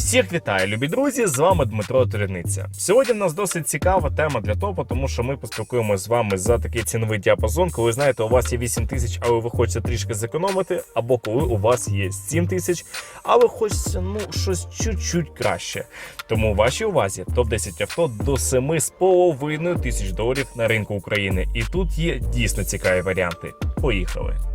Всіх вітаю, любі друзі! З вами Дмитро Терниця. Сьогодні в нас досить цікава тема для топу, тому що ми поспілкуємося з вами за такий ціновий діапазон, коли знаєте, у вас є 8 тисяч, але ви хочете трішки зекономити, або коли у вас є 7 тисяч, але хочеться ну щось чуть-чуть краще. Тому у вашій увазі топ 10 авто до 7,5 тисяч доларів на ринку України. І тут є дійсно цікаві варіанти. Поїхали!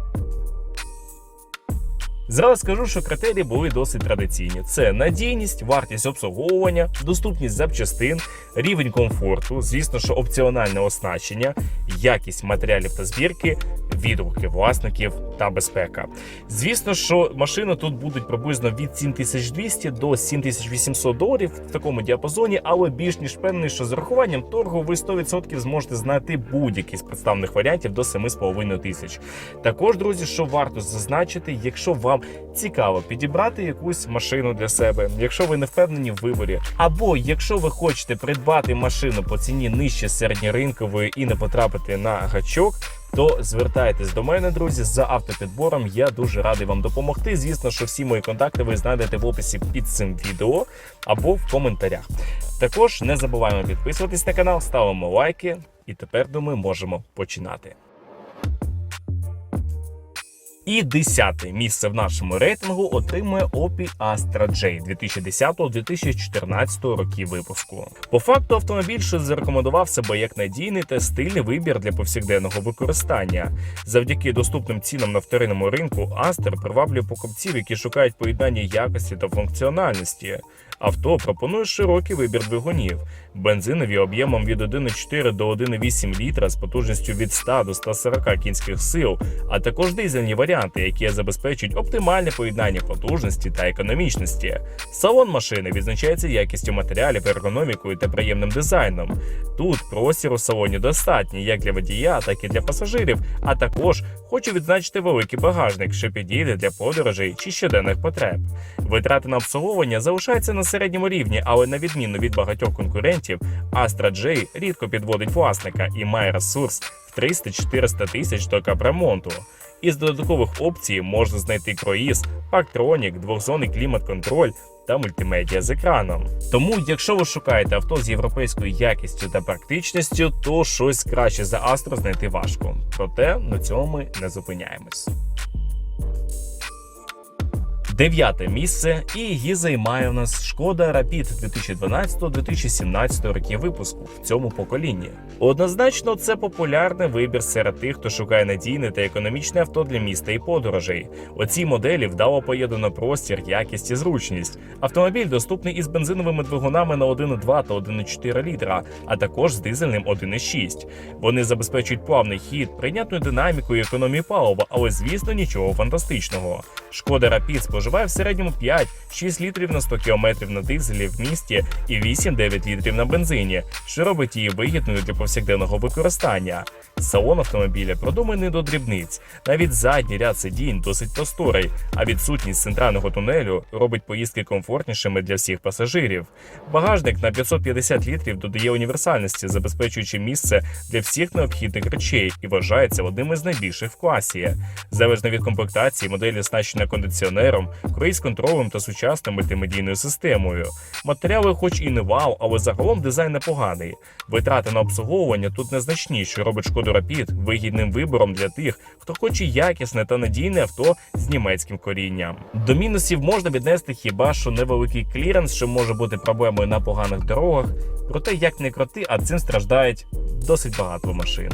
Зараз скажу, що критерії були досить традиційні: це надійність, вартість обслуговування, доступність запчастин, рівень комфорту, звісно, що опціональне оснащення, якість матеріалів та збірки, відгуки власників та безпека. Звісно, що машини тут будуть приблизно від 7200 до 7800 доларів в такому діапазоні, але більш ніж певний, що з урахуванням торгу ви 100% зможете знайти будь-який з представних варіантів до 7,5 тисяч. Також, друзі, що варто зазначити, якщо вам цікаво підібрати якусь машину для себе, якщо ви не впевнені в виборі, або якщо ви хочете придбати машину по ціні нижче середньоринкової і не потрапити на гачок. То звертайтесь до мене, друзі, за автопідбором. Я дуже радий вам допомогти. Звісно, що всі мої контакти ви знайдете в описі під цим відео або в коментарях. Також не забуваємо підписуватись на канал, ставимо лайки, і тепер думаю, можемо починати. І десяте місце в нашому рейтингу отримує Opel Astra J 2010-2014 років випуску. По факту автомобіль що зарекомендував себе як надійний та стильний вибір для повсякденного використання. Завдяки доступним цінам на вторинному ринку Astra приваблює покупців, які шукають поєднання якості та функціональності. Авто пропонує широкий вибір двигунів, бензинові об'ємом від 1,4 до 1,8 літра з потужністю від 100 до 140 кінських сил, а також дизельні варіанти, які забезпечують оптимальне поєднання потужності та економічності. Салон машини відзначається якістю матеріалів, ергономікою та приємним дизайном. Тут простір у салоні достатній як для водія, так і для пасажирів. А також хочу відзначити великий багажник, що підійде для подорожей чи щоденних потреб. Витрати на обслуговування залишаються на середньому рівні, але на відміну від багатьох конкурентів, Astra J рідко підводить власника і має ресурс в 300-400 тисяч до капремонту. Із додаткових опцій можна знайти круїз, парктронік, двохзонний клімат-контроль та мультимедіа з екраном. Тому, якщо ви шукаєте авто з європейською якістю та практичністю, то щось краще за Astra знайти важко. Проте на цьому ми не зупиняємось. Дев'яте місце і її займає у нас шкода Rapid 2012-2017 років випуску в цьому поколінні. Однозначно, це популярний вибір серед тих, хто шукає надійне та економічне авто для міста і подорожей. У цій моделі вдало поєднано простір, якість і зручність. Автомобіль доступний із бензиновими двигунами на 1,2 та 1,4 літра, а також з дизельним 1,6. Вони забезпечують плавний хід, прийнятну динаміку і економію палива, але звісно нічого фантастичного. Шкода Rapid споживає в середньому 5-6 літрів на 100 км на дизелі в місті і 8-9 літрів на бензині, що робить її вигідною для повсякденного використання. Салон автомобіля продуманий до дрібниць. Навіть задній ряд сидінь досить просторий, а відсутність центрального тунелю робить поїздки комфортнішими для всіх пасажирів. Багажник на 550 літрів додає універсальності, забезпечуючи місце для всіх необхідних речей і вважається одним із найбільших в класі. Залежно від комплектації, модель оснащена кондиціонером, круїз-контролем та сучасною мультимедійною системою. Матеріали, хоч і не вау, але загалом дизайн непоганий. Витрати на обслуговування тут незначні, що робить шкоду Rapid вигідним вибором для тих, хто хоче якісне та надійне авто з німецьким корінням. До мінусів можна віднести хіба що невеликий кліренс, що може бути проблемою на поганих дорогах. Проте як не крути, а цим страждають досить багато машин.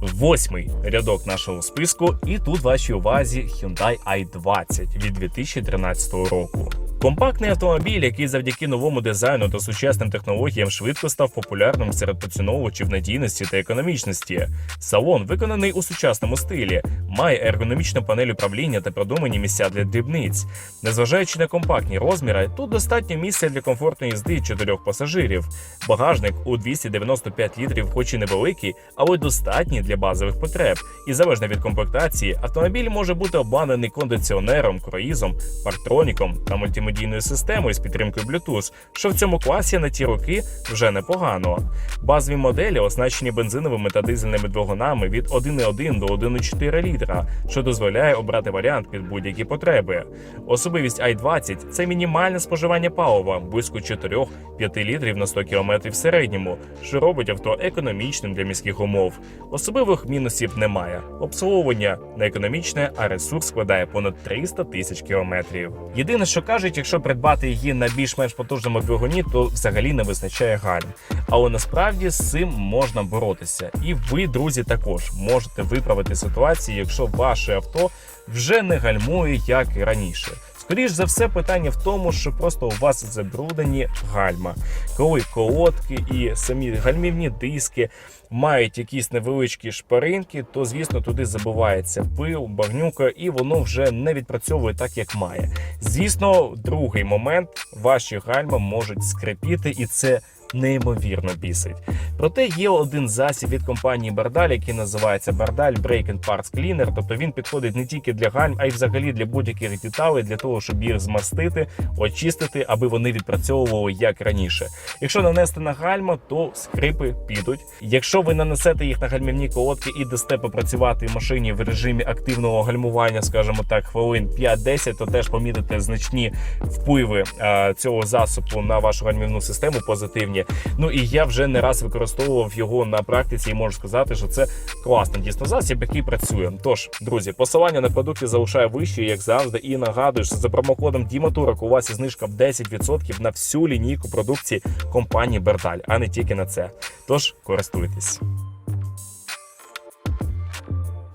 Восьмий рядок нашого списку, і тут вашій увазі Hyundai i20 від 2013 року. Компактний автомобіль, який завдяки новому дизайну та сучасним технологіям швидко став популярним серед поціновувачів надійності та економічності. Салон виконаний у сучасному стилі, має ергономічну панель управління та продумані місця для дрібниць. Незважаючи на компактні розміри, тут достатньо місця для комфортної їзди чотирьох пасажирів. Багажник у 295 літрів, хоч і невеликий, але достатній для базових потреб. І залежно від комплектації, автомобіль може бути обладнаний кондиціонером, круїзом, парктроніком та мультимедією мультимедійною системою з підтримкою Bluetooth, що в цьому класі на ті роки вже непогано. Базові моделі оснащені бензиновими та дизельними двигунами від 1,1 до 1,4 літра, що дозволяє обрати варіант під будь-які потреби. Особливість i20 – це мінімальне споживання палива близько 4-5 літрів на 100 км в середньому, що робить авто економічним для міських умов. Особливих мінусів немає. Обслуговування не економічне, а ресурс складає понад 300 тисяч кілометрів. Єдине, що кажуть, якщо придбати її на більш-менш потужному двигуні, то взагалі не вистачає гальм. Але насправді з цим можна боротися. І ви, друзі, також можете виправити ситуацію, якщо ваше авто вже не гальмує як і раніше. Скоріш за все, питання в тому, що просто у вас забруднені гальма, коли колодки і самі гальмівні диски мають якісь невеличкі шпаринки, то звісно туди забувається пил, багнюка, і воно вже не відпрацьовує так, як має. Звісно, другий момент ваші гальма можуть скрипіти, і це неймовірно бісить. Проте є один засіб від компанії Бардаль, який називається Бардаль Brake and Parts Cleaner. Тобто він підходить не тільки для гальм, а й взагалі для будь-яких деталей, для того, щоб їх змастити, очистити, аби вони відпрацьовували як раніше. Якщо нанести на гальма, то скрипи підуть. Якщо ви нанесете їх на гальмівні колодки і дасте попрацювати в машині в режимі активного гальмування, скажімо так, хвилин 5-10, то теж помітите значні впливи а, цього засобу на вашу гальмівну систему позитивні. Ну і я вже не раз використовував його на практиці і можу сказати, що це класний дійсно засіб, який працює. Тож, друзі, посилання на продукти залишаю вище, як завжди, і нагадую, що за промокодом Діматурок у вас є знижка в 10% на всю лінійку продукції компанії Берталь, а не тільки на це. Тож користуйтесь.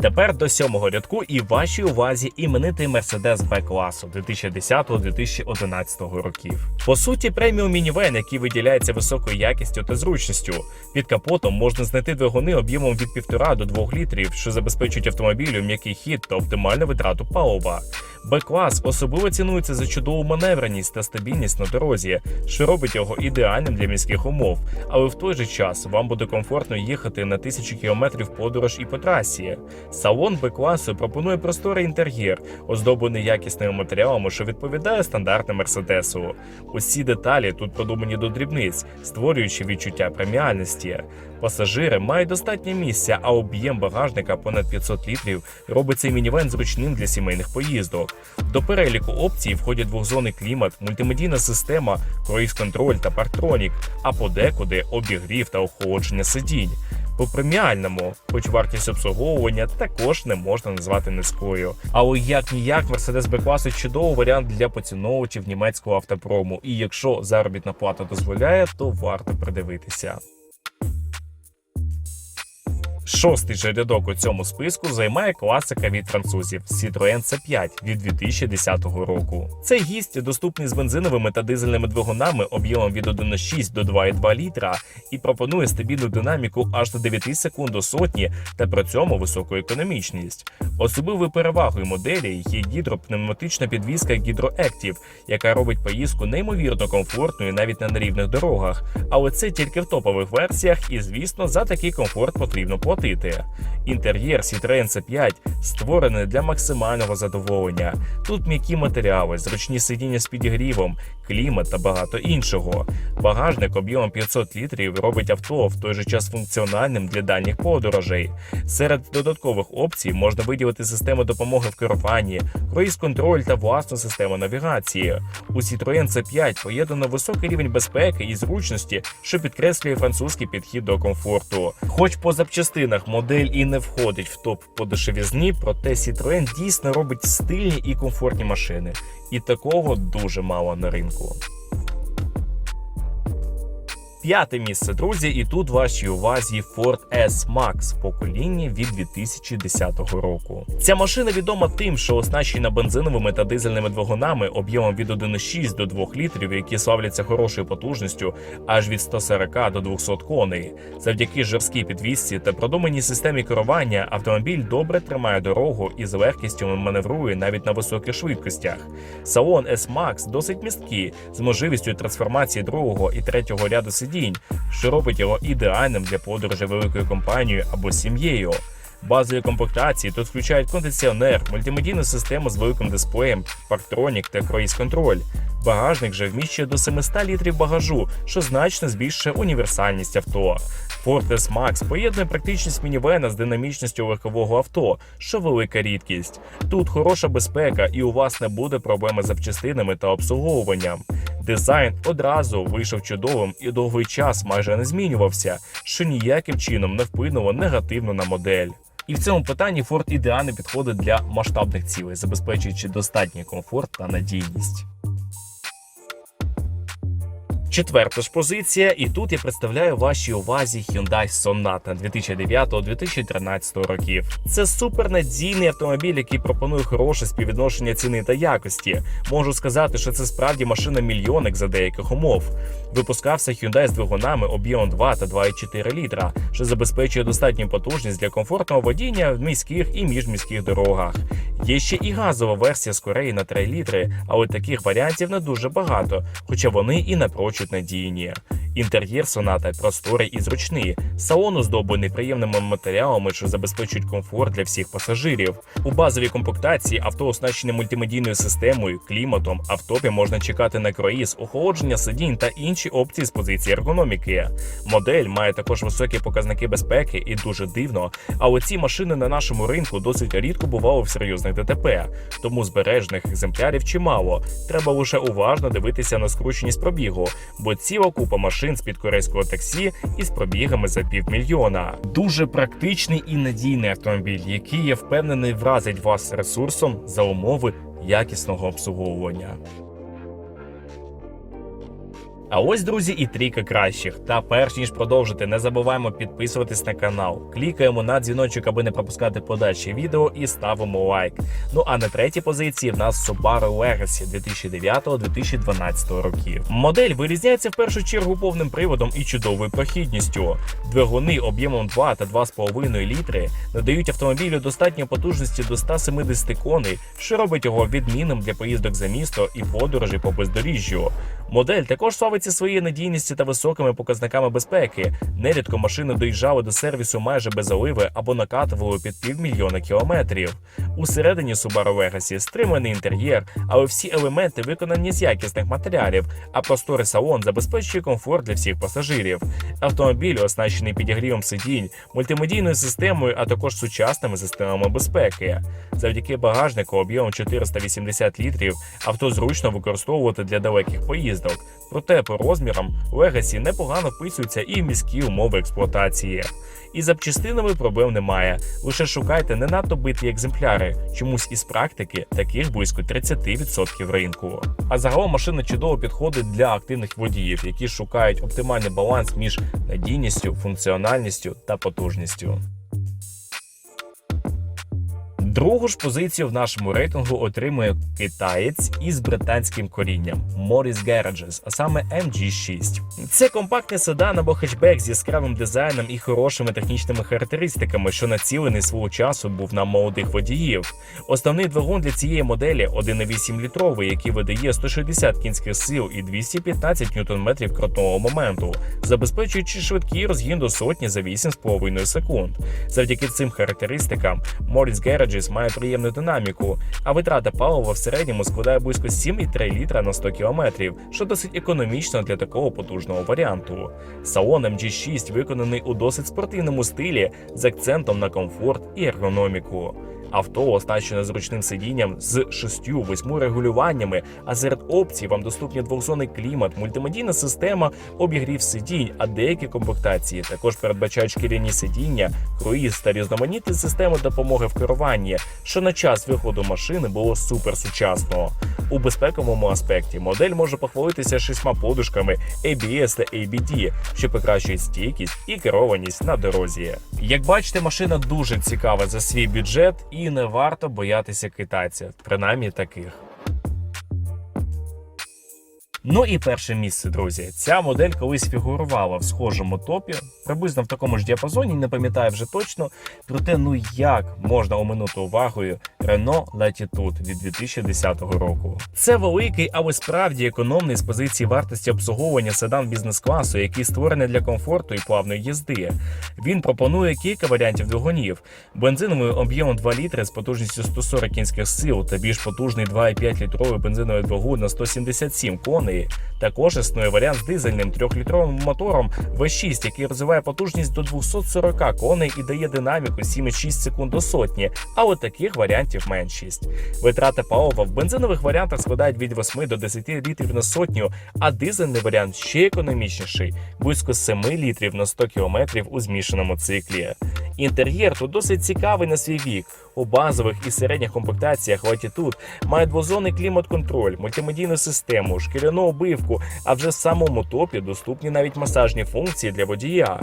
Тепер до сьомого рядку і вашій увазі іменитий Mercedes B-класу 2010-2011 років. По суті, преміум мінівен, який виділяється високою якістю та зручністю. Під капотом можна знайти двигуни об'ємом від 1,5 до 2 літрів, що забезпечують автомобілю м'який хід та оптимальну витрату палива. Б-клас особливо цінується за чудову маневреність та стабільність на дорозі, що робить його ідеальним для міських умов. Але в той же час вам буде комфортно їхати на тисячі кілометрів подорож і по трасі. Салон Б-класу пропонує просторий інтер'єр, оздоблений якісними матеріалами, що відповідає стандартам Мерседесу. Усі деталі тут продумані до дрібниць, створюючи відчуття преміальності. Пасажири мають достатньо місця, а об'єм багажника понад 500 літрів робить цей мінівен зручним для сімейних поїздок. До переліку опцій входять двохзонний клімат, мультимедійна система, круїз-контроль та партронік, а подекуди обігрів та охолодження сидінь. По преміальному, хоч вартість обслуговування також не можна назвати низькою. Але як ніяк Mercedes B-класу чудовий варіант для поціновувачів німецького автопрому. І якщо заробітна плата дозволяє, то варто придивитися. Шостий же рядок у цьому списку займає класика від французів Citroën C5 від 2010 року. Цей гість доступний з бензиновими та дизельними двигунами об'ємом від 1,6 до 2,2 літра і пропонує стабільну динаміку аж до 9 секунд до сотні та при цьому високу економічність. Особливою перевагою моделі є гідропневматична підвізка GhydroActive, яка робить поїздку неймовірно комфортною навіть на нерівних дорогах. Але це тільки в топових версіях, і звісно, за такий комфорт потрібно платити. Інтер'єр Citroen C5 створений для максимального задоволення. Тут м'які матеріали, зручні сидіння з підігрівом, клімат та багато іншого. Багажник об'ємом 500 літрів робить авто в той же час функціональним для дальніх подорожей. Серед додаткових опцій можна виділити систему допомоги в керуванні, круїз-контроль та власну систему навігації. У Citroen C5 поєднано високий рівень безпеки і зручності, що підкреслює французький підхід до комфорту. Хоч по запчастинах модель і не входить в топ по дешевізні, проте Citroën дійсно робить стильні і комфортні машини. І такого дуже мало на ринку. П'яте місце, друзі, і тут вашій увазі Ford S-Max покоління від 2010 року. Ця машина відома тим, що оснащена бензиновими та дизельними двигунами об'ємом від 1,6 до 2 літрів, які славляться хорошою потужністю аж від 140 до 200 коней. Завдяки жорсткій підвісці та продуманій системі керування автомобіль добре тримає дорогу і з легкістю маневрує навіть на високих швидкостях. Салон S-Max досить місткий, з можливістю трансформації другого і третього ряду сидінь, що робить його ідеальним для подорожі великою компанією або сім'єю. Базові комплектації тут включають кондиціонер, мультимедійну систему з великим дисплеєм, парктронік та круїз-контроль. Багажник же вміщує до 700 літрів багажу, що значно збільшує універсальність авто. Ford S-Max поєднує практичність мінівена з динамічністю легкового авто, що велика рідкість. Тут хороша безпека, і у вас не буде проблеми з запчастинами та обслуговуванням. Дизайн одразу вийшов чудовим і довгий час майже не змінювався, що ніяким чином не вплинуло негативно на модель. І в цьому питанні Ford ідеально підходить для масштабних цілей, забезпечуючи достатній комфорт та надійність. Четверта ж позиція, і тут я представляю вашій увазі Hyundai Sonata 2009-2013 років. Це супернадійний автомобіль, який пропонує хороше співвідношення ціни та якості. Можу сказати, що це справді машина мільйонник за деяких умов. Випускався Hyundai з двигунами об'ємом 2 та 2,4 літра, що забезпечує достатню потужність для комфортного водіння в міських і міжміських дорогах. Є ще і газова версія з Кореї на 3 літри, але таких варіантів не дуже багато, хоча вони і напрочуд надійні. Інтер'єр соната просторий і зручний. Салон оздоблений приємними матеріалами, що забезпечують комфорт для всіх пасажирів. У базовій комплектації авто оснащене мультимедійною системою, кліматом. Автопі можна чекати на круїз, охолодження сидінь та інші опції з позиції ергономіки. Модель має також високі показники безпеки і дуже дивно. Але ці машини на нашому ринку досить рідко бували в серйозних ДТП, тому збережених екземплярів чимало. Треба лише уважно дивитися на скрученість пробігу, бо ціла купа машин з під корейського таксі із пробігами за півмільйона. Дуже практичний і надійний автомобіль, який я впевнений вразить вас ресурсом за умови якісного обслуговування. А ось, друзі, і трійка кращих. Та перш ніж продовжити, не забуваємо підписуватись на канал. Клікаємо на дзвіночок, аби не пропускати подальші відео, і ставимо лайк. Ну а на третій позиції в нас Subaru Legacy 2009-2012 років. Модель вирізняється в першу чергу повним приводом і чудовою прохідністю. Двигуни об'ємом 2 та 2,5 літри надають автомобілю достатньо потужності до 170 коней, що робить його відмінним для поїздок за місто і подорожей по бездоріжжю. Модель також славиться своєю надійністю та високими показниками безпеки. Нерідко машини доїжджали до сервісу майже без оливи або накатували під півмільйона кілометрів. Усередині Subaru Legacy стриманий інтер'єр, але всі елементи виконані з якісних матеріалів, а просторий салон забезпечує комфорт для всіх пасажирів. Автомобіль оснащений підігрівом сидінь, мультимедійною системою, а також сучасними системами безпеки. Завдяки багажнику об'ємом 480 літрів авто зручно використовувати для далеких поїздок. Проте по розмірам Legacy непогано вписується і в міські умови експлуатації. І запчастинами проблем немає. Лише шукайте не надто биті екземпляри. Чомусь із практики таких близько 30% ринку. А загалом машина чудово підходить для активних водіїв, які шукають оптимальний баланс між надійністю, функціональністю та потужністю. Другу ж позицію в нашому рейтингу отримує китаєць із британським корінням Morris Garages, а саме MG6. Це компактний седан або хетчбек з яскравим дизайном і хорошими технічними характеристиками, що націлений свого часу був на молодих водіїв. Основний двигун для цієї моделі 1,8 літровий, який видає 160 кінських сил і 215 ньютон-метрів крутного моменту, забезпечуючи швидкий розгін до сотні за 8,5 секунд. Завдяки цим характеристикам Morris Garages має приємну динаміку, а витрата палива в середньому складає близько 7,3 літра на 100 км, що досить економічно для такого потужного варіанту. Салон MG6 виконаний у досить спортивному стилі з акцентом на комфорт і ергономіку. Авто оснащене зручним сидінням з 6-8 регулюваннями, а серед опцій вам доступні двохзонний клімат, мультимедійна система, обігрів сидінь, а деякі комплектації також передбачають шкіряні сидіння, круїз та різноманітні системи допомоги в керуванні, що на час виходу машини було суперсучасно. У безпековому аспекті модель може похвалитися шістьма подушками ABS та ABD, що покращують стійкість і керованість на дорозі. Як бачите, машина дуже цікава за свій бюджет і не варто боятися китайців, принаймні таких. Ну і перше місце, друзі. Ця модель колись фігурувала в схожому топі, приблизно в такому ж діапазоні, не пам'ятаю вже точно. Проте, ну як можна оминути увагою Renault Latitude від 2010 року. Це великий, але справді економний з позиції вартості обслуговування седан бізнес-класу, який створений для комфорту і плавної їзди. Він пропонує кілька варіантів двигунів: бензиновий об'ємом 2 літри з потужністю 140 кінських сил та більш потужний 2,5 літровий бензиновий двигун на 177 коней. Також існує варіант з дизельним 3-літровим мотором V6, який розвиває потужність до 240 коней і дає динаміку 7,6 секунд до сотні, але таких варіантів меншість. Витрати палива в бензинових варіантах складають від 8 до 10 літрів на сотню, а дизельний варіант ще економічніший близько 7 літрів на 100 км у змішаному циклі. Інтер'єр тут досить цікавий на свій вік. У базових і середніх комплектаціях Latitude має двозонний клімат-контроль, мультимедійну систему, шкіряну обивку, а вже в самому топі доступні навіть масажні функції для водія.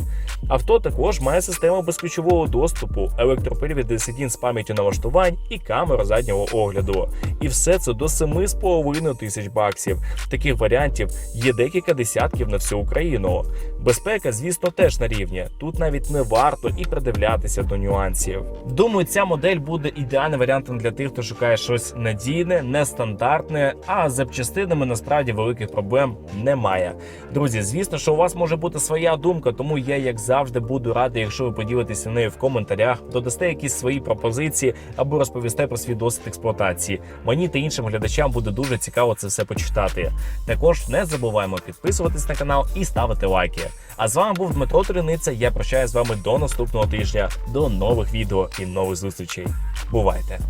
Авто також має систему безключового доступу, електропривід сидінь з пам'яттю налаштувань і камеру заднього огляду. І все це до 7,5 тисяч баксів. Таких варіантів є декілька десятків на всю Україну. Безпека, звісно, теж на рівні. Тут навіть не варто і придивлятися до нюансів. Думаю, ця модель буде ідеальним варіантом для тих, хто шукає щось надійне, нестандартне, а з запчастинами насправді великих проблем немає. Друзі, звісно, що у вас може бути своя думка, тому я, як завжди, буду радий, якщо ви поділитеся нею в коментарях, додасте якісь свої пропозиції або розповісте про свій досвід експлуатації. Мені та іншим глядачам буде дуже цікаво це все почитати. Також не забуваємо підписуватись на канал і ставити лайки. А з вами був Дмитро Туриниця. Я прощаюсь з вами до наступного тижня, до нових відео і нових зустрічей. Бувайте!